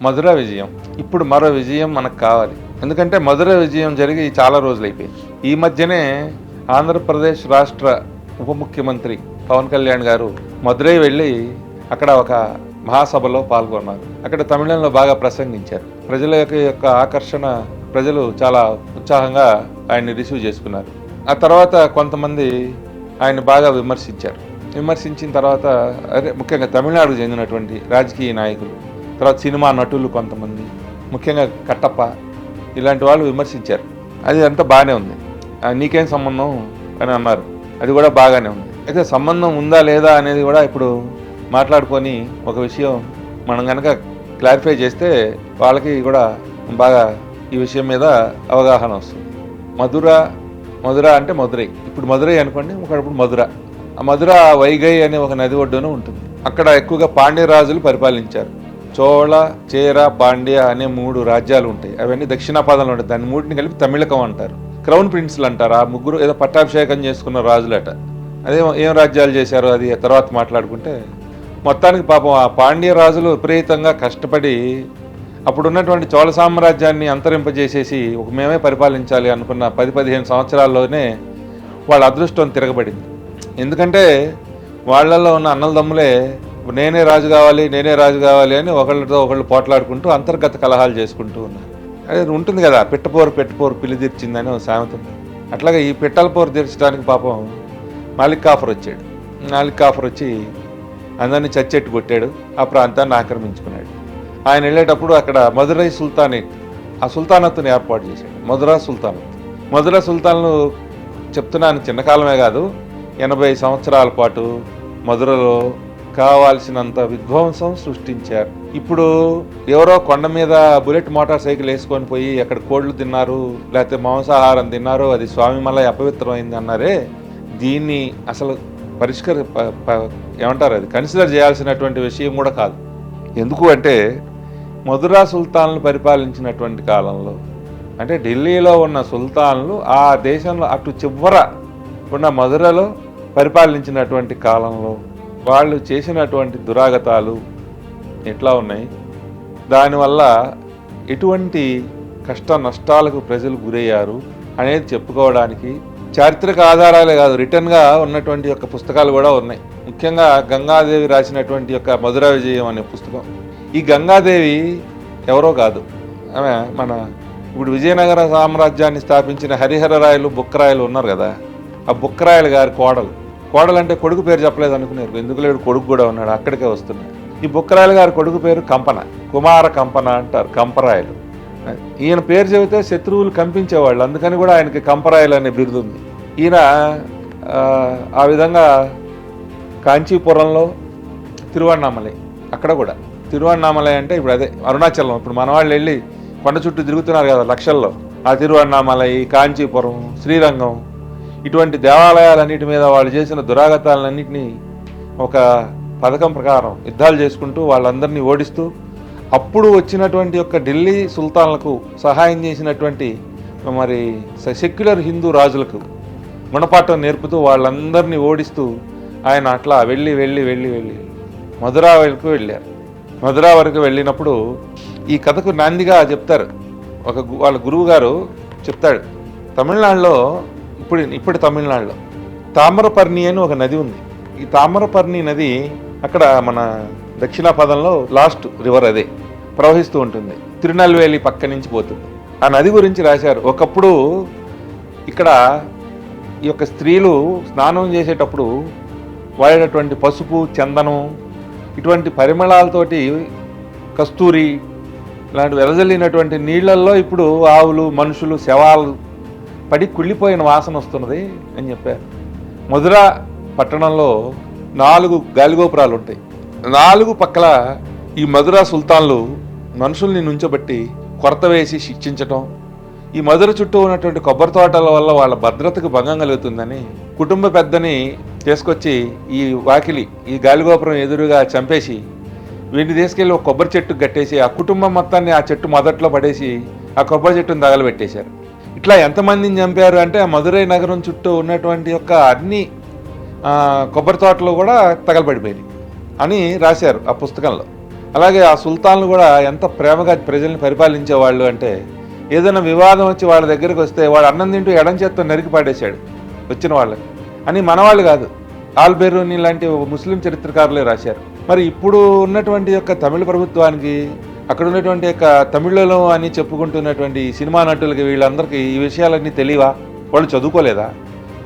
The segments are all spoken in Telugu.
మధుర విజయం. ఇప్పుడు మరో విజయం మనకు కావాలి. ఎందుకంటే మధుర విజయం జరిగి చాలా రోజులు అయిపోయింది ఈ మధ్యనే ఆంధ్రప్రదేశ్ రాష్ట్ర ఉప ముఖ్యమంత్రి పవన్ కళ్యాణ్ గారు మధురై వెళ్ళి అక్కడ ఒక మహాసభలో పాల్గొన్నారు. అక్కడ తమిళంలో బాగా ప్రసంగించారు. ప్రజల యొక్క యొక్క ఆకర్షణ ప్రజలు చాలా ఉత్సాహంగా ఆయన్ని రిసీవ్ చేసుకున్నారు. ఆ తర్వాత కొంతమంది ఆయన బాగా విమర్శించారు. విమర్శించిన తర్వాత అదే ముఖ్యంగా తమిళనాడుకు చెందినటువంటి రాజకీయ నాయకులు తర్వాత సినిమా నటులు కొంతమంది ముఖ్యంగా కట్టప్ప ఇలాంటి వాళ్ళు విమర్శించారు. అది అంతా బాగానే ఉంది. నీకేం సంబంధం? అని అన్నారు. అది కూడా బాగానే ఉంది. అయితే సంబంధం ఉందా లేదా అనేది కూడా ఇప్పుడు మాట్లాడుకొని ఒక విషయం మనం కనుక క్లారిఫై చేస్తే వాళ్ళకి కూడా బాగా ఈ విషయం మీద అవగాహన వస్తుంది. మధుర మధుర అంటే మధురై. ఇప్పుడు మధురై అనుకోండి ఒకప్పుడు మధుర. ఆ మధుర వైగై అనే ఒక నది ఒడ్డున ఉంటుంది. అక్కడ ఎక్కువగా పాండ్య రాజులు పరిపాలించారు. చోళ చేర పాండ్య అనే మూడు రాజ్యాలు ఉంటాయి. అవన్నీ దక్షిణాపాదంలో ఉంటాయి. దాని మూటిని కలిపి తమిళకం అంటారు. క్రౌన్ ప్రిన్స్లు అంటారు. ఆ ముగ్గురు ఏదో పట్టాభిషేకం చేసుకున్న రాజులట. అదే ఏం రాజ్యాలు చేశారో అది తర్వాత మాట్లాడుకుంటే మొత్తానికి పాపం ఆ పాండ్య రాజులు విపరీతంగా కష్టపడి అప్పుడు ఉన్నటువంటి చోళ సామ్రాజ్యాన్ని అంతరింపజేసేసి ఒక మేమే పరిపాలించాలి అనుకున్న పది పదిహేను సంవత్సరాల్లోనే వాళ్ళ అదృష్టం తిరగబడింది. ఎందుకంటే వాళ్ళల్లో ఉన్న అన్నలదమ్ములే నేనే రాజు కావాలి నేనే రాజు కావాలి అని ఒకళ్ళతో ఒకళ్ళు పోట్లాడుకుంటూ అంతర్గత కలహాలు చేసుకుంటూ ఉన్నారు. అదే ఉంటుంది కదా పిట్టపోరు పెట్టపోరు పిల్లి తీర్చిందని ఒక సామెత ఉంది. అట్లాగే ఈ పిట్టల పోరు తీర్చడానికి పాపం మాలిక్ కాఫర్ వచ్చాడు. మాలిక్ కాఫర్ వచ్చి అందరినీ చచ్చెట్టు కొట్టాడు ఆ ప్రాంతాన్ని ఆక్రమించుకున్నాడు. ఆయన వెళ్ళేటప్పుడు అక్కడ మధురై సుల్తానేట్ ఆ సుల్తానత్తుని ఏర్పాటు చేశాడు. మధురా సుల్తానత్ మధుర సుల్తాన్లు చెప్తున్నాను చిన్నకాలమే కాదు ఎనభై సంవత్సరాల పాటు మధురలో కావాల్సినంత విధ్వంసం సృష్టించారు. ఇప్పుడు ఎవరో కొండ మీద బుల్లెట్ మోటార్ సైకిల్ వేసుకొని పోయి ఎక్కడ కోళ్ళు తిన్నారు లేకపోతే మాంసాహారం తిన్నారు అది స్వామి మళ్ళీ అపవిత్రమైంది అన్నారే దీన్ని అసలు పరిష్కర ప- ప- ఏమంటారు అది? కన్సిడర్ చేయాల్సినటువంటి విషయం కూడా కాదు. ఎందుకు అంటే మధురా సుల్తాన్లు పరిపాలించినటువంటి కాలంలో అంటే ఢిల్లీలో ఉన్న సుల్తాన్లు ఆ దేశంలో అటు చివర ఉన్న మధురలో పరిపాలించినటువంటి కాలంలో వాళ్ళు చేసినటువంటి దురాగతాలు ఎట్లా ఉన్నాయి? దానివల్ల ఎటువంటి కష్ట నష్టాలకు ప్రజలు గురయ్యారు అనేది చెప్పుకోవడానికి చారిత్రక ఆధారాలే కాదు రిటర్న్గా ఉన్నటువంటి యొక్క పుస్తకాలు కూడా ఉన్నాయి. ముఖ్యంగా గంగాదేవి రాసినటువంటి యొక్క మధుర విజయం అనే పుస్తకం. ఈ గంగాదేవి ఎవరో కాదు. ఆమె మన ఇప్పుడు విజయనగర సామ్రాజ్యాన్ని స్థాపించిన హరిహర రాయలు బుక్కరాయలు ఉన్నారు కదా. ఆ బుక్కరాయలు గారి కోడలు. కోడలంటే కొడుకు పేరు చెప్పలేదు అనుకున్నారు ఎందుకు లేడు? కొడుకు కూడా ఉన్నాడు అక్కడికే వస్తున్నాడు. ఈ బుక్కరాయలు గారి కొడుకు పేరు కంపన కుమార కంపన అంటారు కంపరాయలు. ఈయన పేరు చెబితే శత్రువులు కంపించేవాళ్ళు అందుకని కూడా ఆయనకి కంపరాయలు అనే బిరుదు ఉంది. ఈయన ఆ విధంగా కాంచీపురంలో తిరువణామలై అక్కడ కూడా. తిరువణామలై అంటే ఇప్పుడు అదే అరుణాచలం ఇప్పుడు మన వాళ్ళు వెళ్ళి కొండ చుట్టూ తిరుగుతున్నారు కదా లక్షల్లో. ఆ తిరువణామలై కాంచీపురం శ్రీరంగం ఇటువంటి దేవాలయాలన్నిటి మీద వాళ్ళు చేసిన దురాగతాలన్నింటినీ ఒక పథకం ప్రకారం యుద్ధాలు చేసుకుంటూ వాళ్ళందరినీ ఓడిస్తూ అప్పుడు వచ్చినటువంటి యొక్క ఢిల్లీ సుల్తాన్లకు సహాయం చేసినటువంటి మరి సెక్యులర్ హిందూ రాజులకు గుణపాఠం నేర్పుతూ వాళ్ళందరినీ ఓడిస్తూ ఆయన అట్లా వెళ్ళి వెళ్ళి వెళ్ళి వెళ్ళి మధురా వరకు వెళ్ళారు. మధురా వరకు వెళ్ళినప్పుడు ఈ కథకు నాందిగా చెప్తారు. ఒక వాళ్ళ గురువు గారు చెప్తాడు తమిళనాడులో ఇప్పుడు ఇప్పుడు తమిళనాడులో. తామ్రపర్ణి అని ఒక నది ఉంది. ఈ తామ్రపర్ణి నది అక్కడ మన దక్షిణాపదంలో లాస్ట్ రివర్ అదే ప్రవహిస్తూ ఉంటుంది. తిరునల్వేలి పక్క నుంచి పోతుంది. ఆ నది గురించి రాశారు. ఒకప్పుడు ఇక్కడ ఈ యొక్క స్త్రీలు స్నానం చేసేటప్పుడు వాడేటటువంటి పసుపు చందనం ఇటువంటి పరిమళాలతోటి కస్తూరి ఇలాంటి వెలజల్లినటువంటి నీళ్ళల్లో ఇప్పుడు ఆవులు మనుషులు శవాలు పడి కుళ్ళిపోయిన వాసన వస్తున్నది అని చెప్పారు. మధుర పట్టణంలో నాలుగు గాలిగోపురాలు ఉంటాయి. నాలుగు పక్కల ఈ మధుర సుల్తాన్లు మనుషుల్ని నుంచబట్టి కొరత వేసి శిక్షించటం ఈ మధుర చుట్టూ ఉన్నటువంటి కొబ్బరి తోటల వల్ల వాళ్ళ భద్రతకు భంగం కలుగుతుందని కుటుంబ పెద్దని తీసుకొచ్చి ఈ వాకిలి ఈ గాలిగోపురం ఎదురుగా చంపేసి వీటిని తీసుకెళ్ళి ఒక కొబ్బరి చెట్టు కట్టేసి ఆ కుటుంబం మొత్తాన్ని ఆ చెట్టు మొదట్లో పడేసి ఆ కొబ్బరి చెట్టును తగలబెట్టేశారు. ఇట్లా ఎంతమందిని చంపారు అంటే ఆ మధురై నగరం చుట్టూ ఉన్నటువంటి యొక్క అన్ని కొబ్బరి తోటలు కూడా తగలబడిపోయినాయి అని రాశారు ఆ పుస్తకంలో. అలాగే ఆ సుల్తాన్లు కూడా ఎంత ప్రేమగా ప్రజల్ని పరిపాలించేవాళ్ళు అంటే ఏదైనా వివాదం వచ్చి వాళ్ళ దగ్గరికి వస్తే వాడు అన్నం తింటూ ఎడం చేత్తో నరికి పాడేశాడు వచ్చిన వాళ్ళకి. అని మనవాళ్ళు కాదు ఆల్బెరూని లాంటి ముస్లిం చరిత్రకారులే రాశారు. మరి ఇప్పుడు ఉన్నటువంటి యొక్క తమిళ ప్రభుత్వానికి అక్కడ ఉన్నటువంటి యొక్క తమిళలో అని చెప్పుకుంటున్నటువంటి సినిమా నటులకి వీళ్ళందరికీ ఈ విషయాలన్నీ తెలియవా? వాళ్ళు చదువుకోలేదా?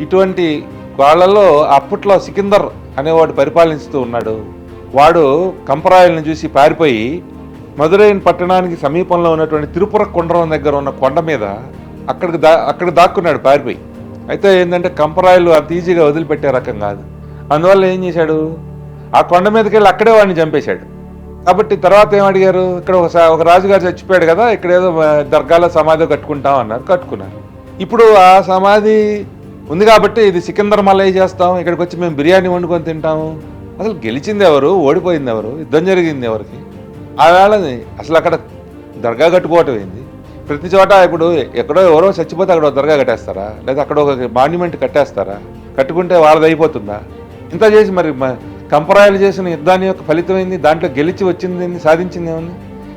ఇటువంటి వాళ్ళల్లో అప్పట్లో సికిందర్ అనేవాడు పరిపాలిస్తూ ఉన్నాడు. వాడు కంపరాయలను చూసి పారిపోయి మదురై పట్టణానికి సమీపంలో ఉన్నటువంటి తిరుపుర కొండరం దగ్గర ఉన్న కొండ మీద అక్కడికి దా అక్కడ దాక్కున్నాడు పారిపోయి. అయితే ఏంటంటే కంపరాయలు అంత ఈజీగా వదిలిపెట్టే రకం కాదు. అందువల్ల ఏం చేశాడు? ఆ కొండ మీదకి వెళ్ళి అక్కడే వాడిని చంపేశాడు. కాబట్టి తర్వాత ఏం అడిగారు ఇక్కడ ఒక సా- ఒక రాజుగారు చచ్చిపోయాడు కదా ఇక్కడ ఏదో దర్గాలో సమాధి కట్టుకుంటాం అన్నారు కట్టుకున్నారు. ఇప్పుడు ఆ సమాధి ఉంది కాబట్టి ఇది సికిందర్ మలై చేస్తాం ఇక్కడికి వచ్చి మేము బిర్యానీ వండుకొని తింటాము. అసలు గెలిచింది ఎవరు? ఓడిపోయింది ఎవరు? యుద్ధం జరిగింది ఎవరికి? ఆ వేళని అసలు అక్కడ దర్గా కట్టుకోవటం ఏంది? ప్రతి చోట ఇప్పుడు ఎక్కడో ఎవరో చచ్చిపోతే అక్కడ దర్గా కట్టేస్తారా? లేదా అక్కడ ఒక మాన్యుమెంట్ కట్టేస్తారా? కట్టుకుంటే వాళ్ళది అయిపోతుందా ఇంత చేసి మరి కంపరాయలు చేసిన యుద్ధాన్ని యొక్క ఫలితం ఏంది? దాంట్లో గెలిచి వచ్చింది ఏంది? సాధించింది ఏముంది?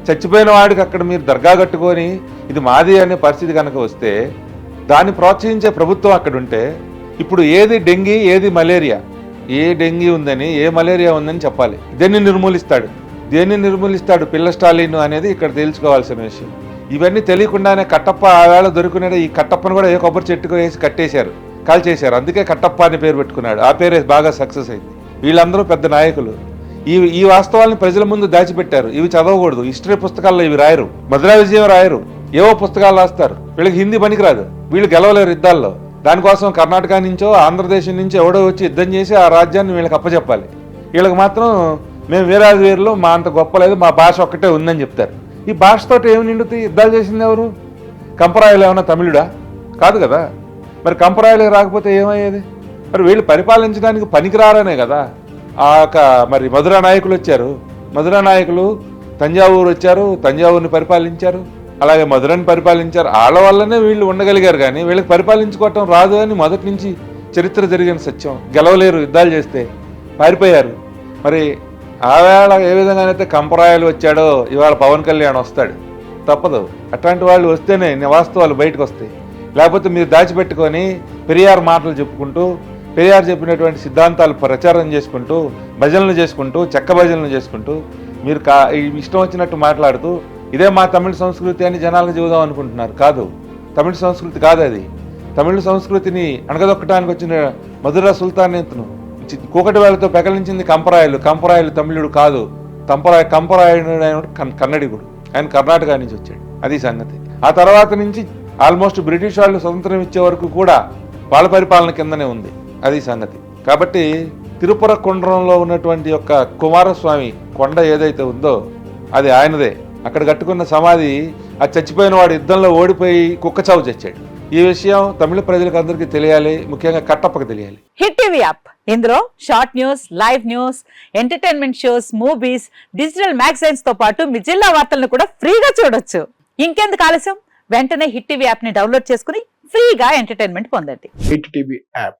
చచ్చిపోయిన వాడికి అక్కడ మీరు దర్గా కట్టుకొని ఇది మాది అనే పరిస్థితి కనుక వస్తే దాన్ని ప్రోత్సహించే ప్రభుత్వం అక్కడ ఉంటే ఇప్పుడు ఏది డెంగీ ఏది మలేరియా? ఏ డెంగీ ఉందని ఏ మలేరియా ఉందని చెప్పాలి. దేన్ని నిర్మూలిస్తాడు? దేన్ని నిర్మూలిస్తాడు పిల్ల స్టాలిన్ అనేది ఇక్కడ తెలుసుకోవాల్సిన విషయం. ఇవన్నీ తెలియకుండానే కట్టప్ప ఆ వేళ దొరికినాడు ఈ కట్టప్పను కూడా ఏ కొబ్బరి చెట్టుకు వేసి కట్టేశారు కాల్ చేశారు అందుకే కట్టప్ప అని పేరు పెట్టుకున్నాడు. ఆ పేరే బాగా సక్సెస్ అయింది. వీళ్ళందరూ పెద్ద నాయకులు. ఈ ఈ వాస్తవాల్ని ప్రజల ముందు దాచిపెట్టారు. ఇవి చదవకూడదు. హిస్టరీ పుస్తకాల్లో ఇవి రాయరు. మధురా విజయం రాయరు. ఏవో పుస్తకాలు రాస్తారు. వీళ్ళకి హిందీ పనికిరాదు. వీళ్ళు గెలవలేరు యుద్ధాల్లో. దానికోసం కర్ణాటక నుంచో ఆంధ్రదేశం నుంచో ఎవడో వచ్చి యుద్ధం చేసి ఆ రాజ్యాన్ని వీళ్ళకి అప్పచెప్పాలి. వీళ్ళకి మాత్రం మేము వీరాజు వీరులు మా అంత గొప్ప లేదు మా భాష ఒక్కటే ఉందని చెప్తారు. ఈ భాషతో ఏమి నిండుతాయి? యుద్ధాలు చేసింది ఎవరు? కంపరాయలు ఏమైనా తమిళుడా? కాదు కదా. మరి కంపరాయలు రాకపోతే ఏమయ్యేది? మరి వీళ్ళు పరిపాలించడానికి పనికిరారనే కదా. ఆ యొక్క మరి మధురా నాయకులు వచ్చారు. మధురా నాయకులు తంజావూరు వచ్చారు తంజావూరుని పరిపాలించారు. అలాగే మధురని పరిపాలించారు. వాళ్ళ వల్లనే వీళ్ళు ఉండగలిగారు కానీ వీళ్ళకి పరిపాలించుకోవటం రాదు అని మొదటి నుంచి చరిత్ర జరిగిన సత్యం. గెలవలేరు యుద్ధాలు చేస్తే. పారిపోయారు. మరి ఆవేళ ఏ ఏ విధంగానైతే కంపరాయలు వచ్చాడో ఇవాళ పవన్ కళ్యాణ్ వస్తాడు. తప్పదు. అట్లాంటి వాళ్ళు వస్తేనే ని- వాస్తవాలు బయటకు వస్తాయి. లేకపోతే మీరు దాచిపెట్టుకొని పెరియార్ మాటలు చెప్పుకుంటూ పెరియార్ చెప్పినటువంటి సిద్ధాంతాలు ప్రచారం చేసుకుంటూ భజనలు చేసుకుంటూ చెక్క భజనలు చేసుకుంటూ మీరు కా ఇష్టం వచ్చినట్టు మాట్లాడుతూ ఇదే మా తమిళ సంస్కృతి అని జనాలకు చెబుదాం అనుకుంటున్నారు. కాదు. తమిళ సంస్కృతి కాదు అది. తమిళ సంస్కృతిని అణగదొక్కడానికి వచ్చిన మధుర సుల్తానేతను కూకటి వేళతో పెకలించింది కంపరాయలు. కంపరాయలు తమిళుడు కాదు. తంపరాయ కంపరాయుడు కన్నడిగుడు. ఆయన కర్ణాటక నుంచి వచ్చాడు. అది సంగతి. ఆ తర్వాత నుంచి ఆల్మోస్ట్ బ్రిటిష్ వాళ్ళు స్వతంత్రం ఇచ్చే వరకు కూడా వాళ్ళ పరిపాలన కిందనే ఉంది. అది సంగతి. కాబట్టి తిరుపుర కొండరంలో ఉన్నటువంటి యొక్క కుమారస్వామి కొండ ఏదైతే ఉందో అది ఆయనదే. అక్కడ కట్టుకున్న సమాధి ఆ చచ్చిపోయిన వాడు యుద్ధంలో ఓడిపోయి కుక్క చావు చచ్చాడు ఈ విషయం తమిళ ప్రజలకు అందరికీ తెలియాలి ముఖ్యంగా కట్టప్పకి తెలియాలి. Hit TV app. ఇందులో short news live news entertainment shows movies digital మ్యాగజైన్స్తో పాటు మీ జిల్లా వార్తలను కూడా ఫ్రీగా చూడొచ్చు. ఇంకెందుకు ఆలస్యం? వెంటనే హిట్ టీవీ యాప్ని డౌన్లోడ్ చేసుకుని ఫ్రీగా ఎంటర్టైన్మెంట్ పొందండి. Hit TV app.